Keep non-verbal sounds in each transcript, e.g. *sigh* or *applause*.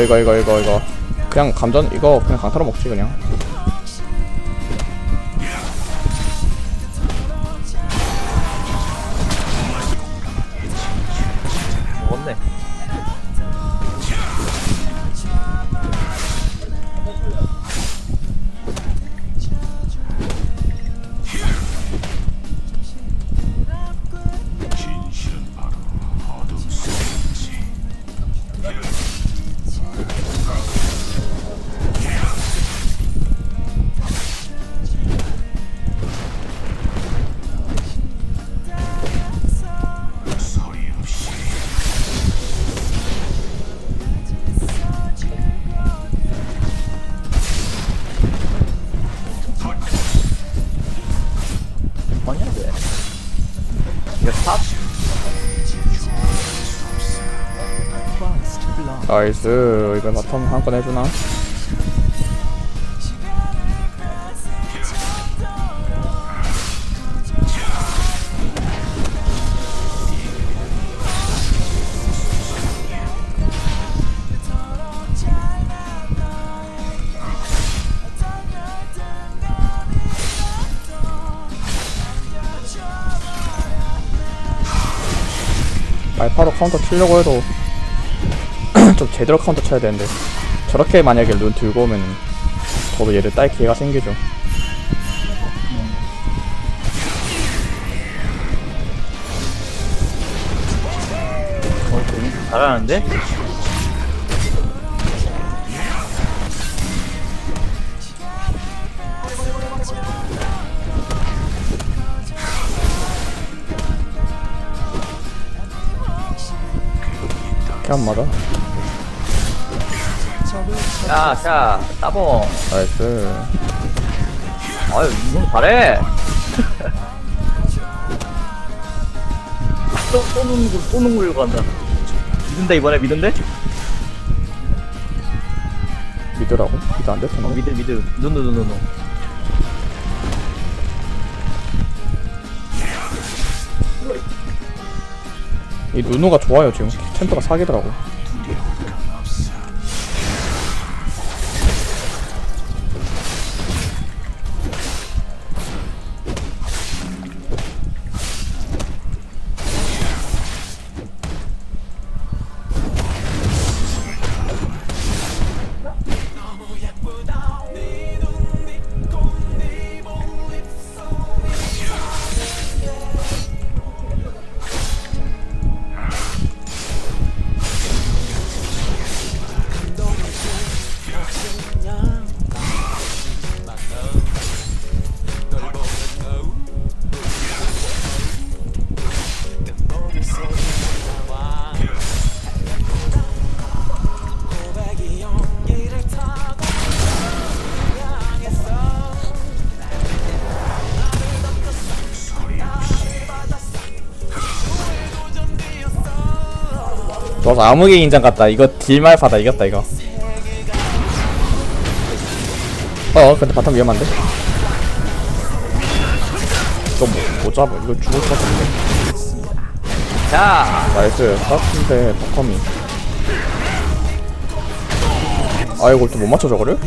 이거 이거 이거 이거 이거. 그냥 감전 이거 그냥 강타로 먹지 그냥 나이스 이번 바텀 한 건 해주나? 말파로 카운터 치려고 해도 좀 제대로 카운터 쳐야 되는데 저렇게 만약에 룬 들고 오면 저도 얘를 딸 기회가 생기죠 잘하는데? 안 맞아 야, 자, 따봉. 나이스 아유, 이건 잘해. 또, 또 눈물, 또 눈물 간다. 믿는다, 이번에 믿는데? 미드라고? 미드 안 됐어 어, 너 미드, 미드. 눈, 눈, 눈, 눈. 이 누누가 좋아요 지금 챔프가 사기더라고 좋아서 아무개 인장 같다. 이거 딜말파다 이겼다 이거. 어 근데 바텀 위험한데? 이거 뭐, 못 잡아? 이거 죽을 것 같은데? 자, 나이스. 딱인데 바텀이 아 이걸 또못 맞춰 저거를?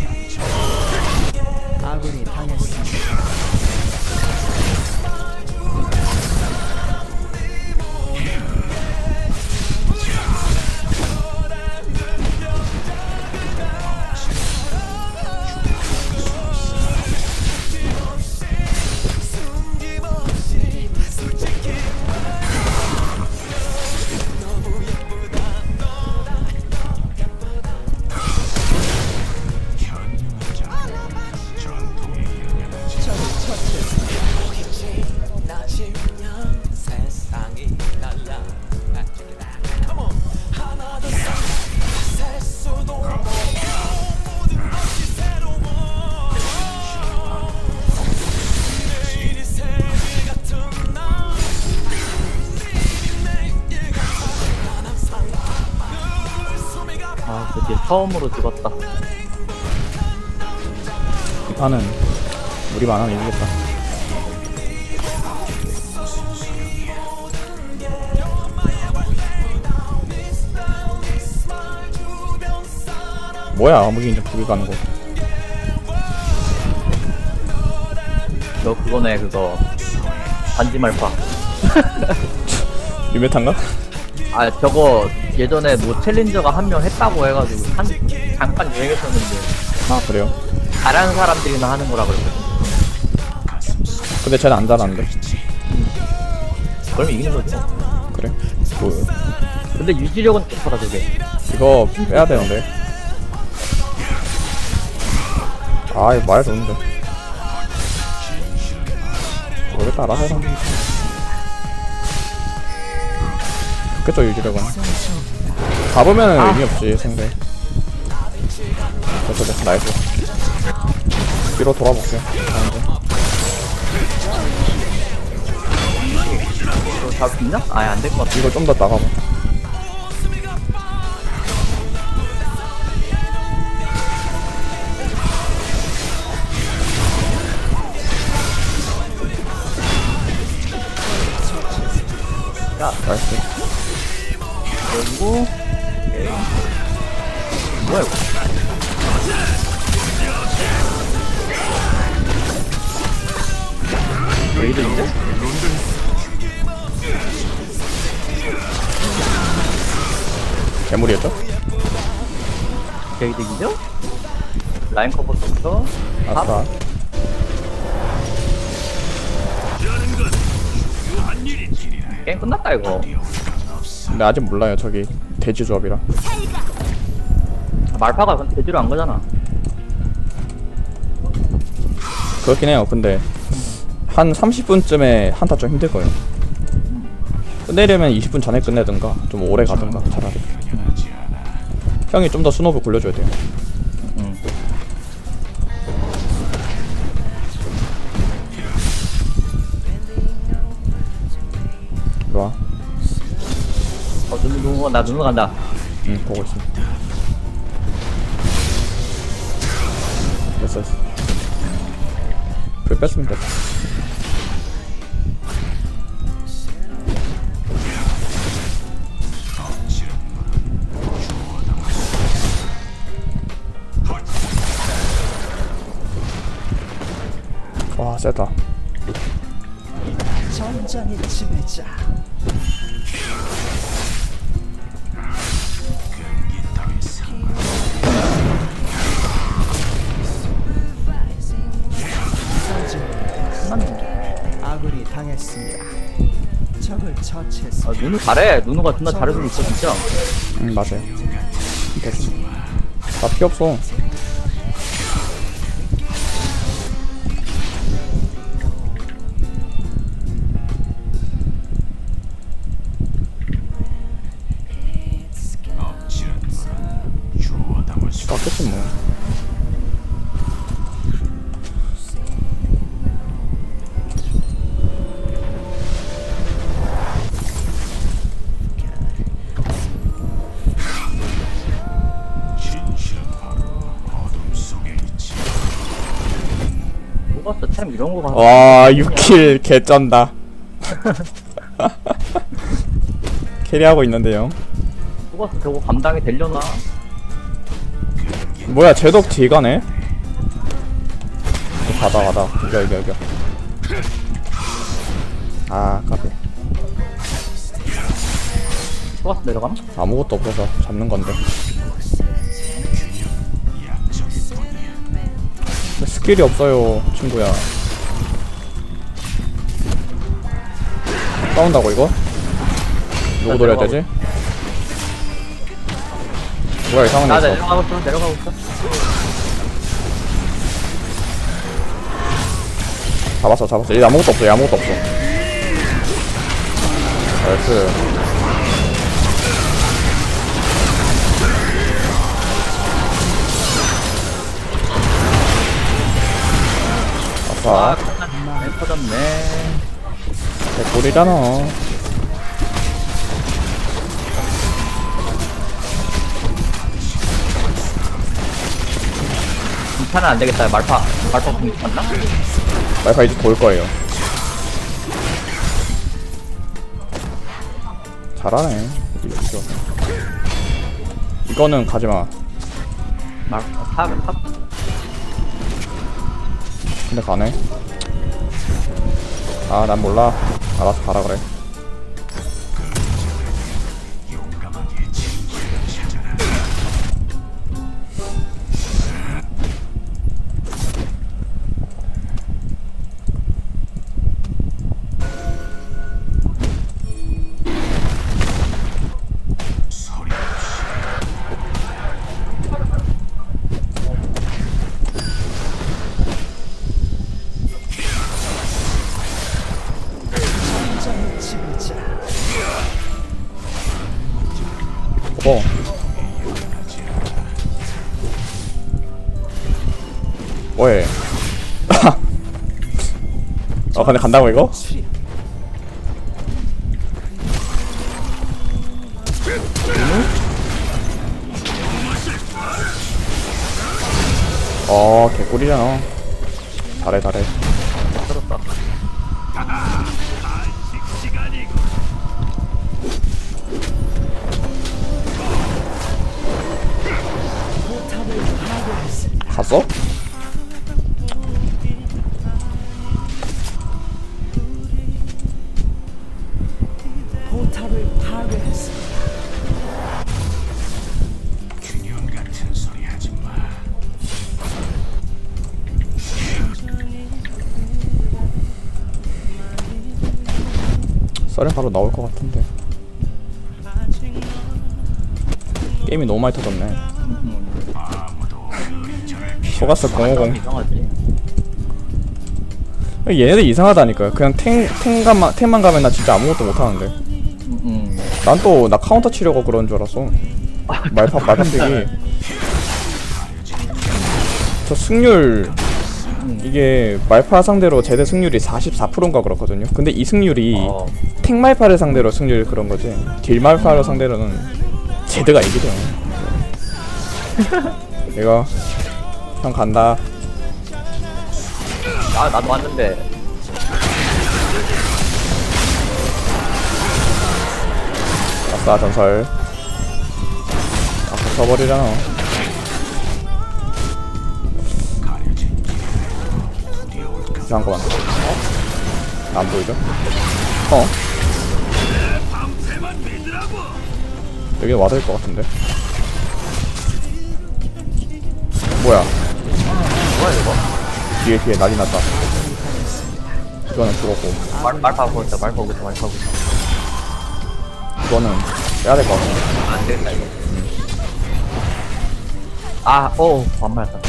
처음으로 죽었다. 이 판은 우리 만하면 이기겠다 뭐야 무기 이제 두개 가는 거 너 그거네 그거 반지 말파 *laughs* 유메탄가? 아 저거 예전에 뭐 챌린저가 한 명 했다고 해가지고 한 잠깐 유행했었는데. 아 그래요? 잘하는 사람들이나 하는 거라 그랬거든 근데 쟤는 안 잘하는데? 그러면 이기는 거죠 그래. 뭐. 근데 유지력은 좋더라 저게. 이거 빼야 되는데. 아이 말도 없는데. 모르겠다 알아서 해라 좋겠죠 유지력은. 잡으면 은 의미 없지 상대. 됐어 됐어 나이스. 뒤로 돌아볼게 있나? 아예 안 될 것 같아. 이거 좀 더 나가봐 오케이. 뭐야 이거 레이드인데? 괴물이었죠? 레이드이죠? 라인 커버부터 아싸 게임 끝났다 이거 근데 아직 몰라요 저기 돼지 조합이라. 말파가 그건 제대로 안 거잖아. 그렇긴 해요 근데 한 30분쯤에 한타 좀 힘들 거예요. 끝내려면 20분 전에 끝내든가 좀 오래 가든가 차라리. 형이 좀 더 스노브 굴려줘야 돼요 어 나 눈으로 간다. 응 보고 있어. 됐어 됐어. 불 뺐으면 됐어 와 세다. 전장의 지배자 당했습니다. 적을 처치했습니다. 아, 누누 잘해. 누누가 존나 잘해주고 있어 진짜. 응 맞아요. 됐어. 나피 없어 템 이런 거 봐서 와 6킬 개쩐다. *laughs* 캐리하고 있는데요. 뽑았어 저거 감당이 되려나? 뭐야 제독 뒤가네? 가다 가다. 이겨 이겨 이겨. 아 까비 뽑았어 내려가나? 아무것도 없어서 잡는 건데 스킬이 없어요 친구야 싸운다고 이거? 누구 노려야 되지? 뭐야 이상한 나 애 있어 내려가고 있어 내려가고 있어. 잡았어 잡았어. 얘 아무것도 없어 얘 아무것도 없어. 나이스. 아 아싸 끝났네 터졌네 개꿀이잖아. 괜찮아 안 되겠다. 말파 말파 공있었나? 말파 이제 돌 거예요. 잘하네. 이거. 이거 이거는 가지마. 말, 탑, 탑. 근데 가네. 아 난 몰라 알아서 가라 그래 어 뭐해? *laughs* 어 근데 간다고 이거? 어 개꿀이잖아. 잘해 잘해 파괴했습니다 파괴했습니다. 썰은 바로 나올 것 같은데. 게임이 너무 많이 터졌네 소가스 050 이상하지? 얘네들 이상하다니까요. 그냥 탱, 탱만, 탱만 가면 나 진짜 아무것도 못하는데. 음, 음. 난 또 나 카운터 치려고 그런 줄 알았어. 말파 말파색이 저 승률 이게 말파 상대로 제대 승률이 44%인가 그렇거든요. 근데 이 승률이 어, 탱 말파를 상대로 승률 그런 거지. 딜 말파를 상대로는 제드가 이기죠 이거 형 간다 아, 나도 왔는데. 아싸 전설 아까 쳐버리잖아 잠깐만 어? 안 보이죠? 어? 여기 될것 같은데 뭐야 뭐야, 이거? 뒤에 뒤에 난리 났다 이거는 죽었고 말, 말파 보고 있다, 말파 보고 있다, 말파 보고 있다. 이거는 빼야 될 것 같아 안 되겠다, 이거. 아, 오, 안 맞았다.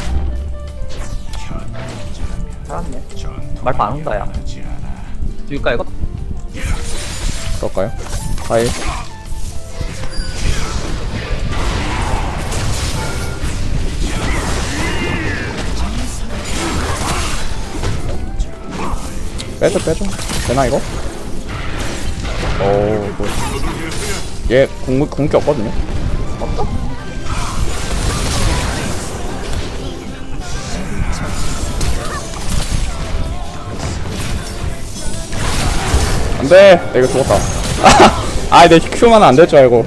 살았네. 말파 안 온다, 야. 죽일까, 이거? 그럴까요? 하이 빼줘 빼줘 되나 이거? 어우 뭐. 얘 공, 공기 없거든요? 없어? 안돼 나 이거 죽었다 *laughs* 아내 큐만 안 될 줄 알고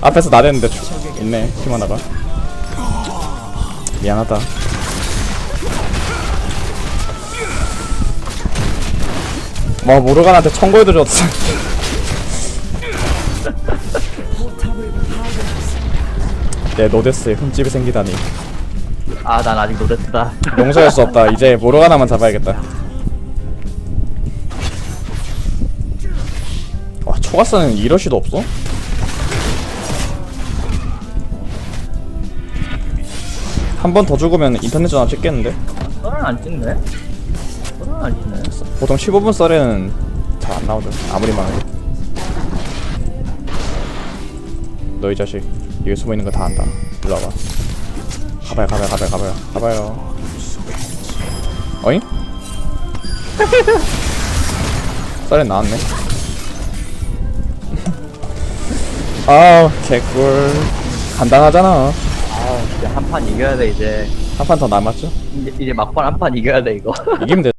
앞에서 나댔는데 죽 있네 큐 하나가 미안하다 뭐 모르가나한테 청구해도 줬어 내 노데스에 흠집이 생기다니 아, 난 아직 노데스다. 용서할 수 없다 이제 모르가나만 잡아야겠다 와 초가스는 이러시도 없어? 한 번 더 죽으면 인터넷 전화 찍겠는데? 썰은 안 찍네? 찍네? 보통 15분 썰에는 잘 안 나오죠 아무리 많아도 너이 자식 여기 숨어 있는 거 다 안다 일로 와봐 가봐요 가봐요 가봐요 가봐요 가봐요 어잉? *laughs* 썰에 나왔네 *laughs* 아우 개꿀 간단하잖아 아, 이제 한판 이겨야 돼, 이제. 한 판 더 남았죠? 이제, 이제 막판 한 판 이겨야 돼, 이거. 이기면 돼 *laughs*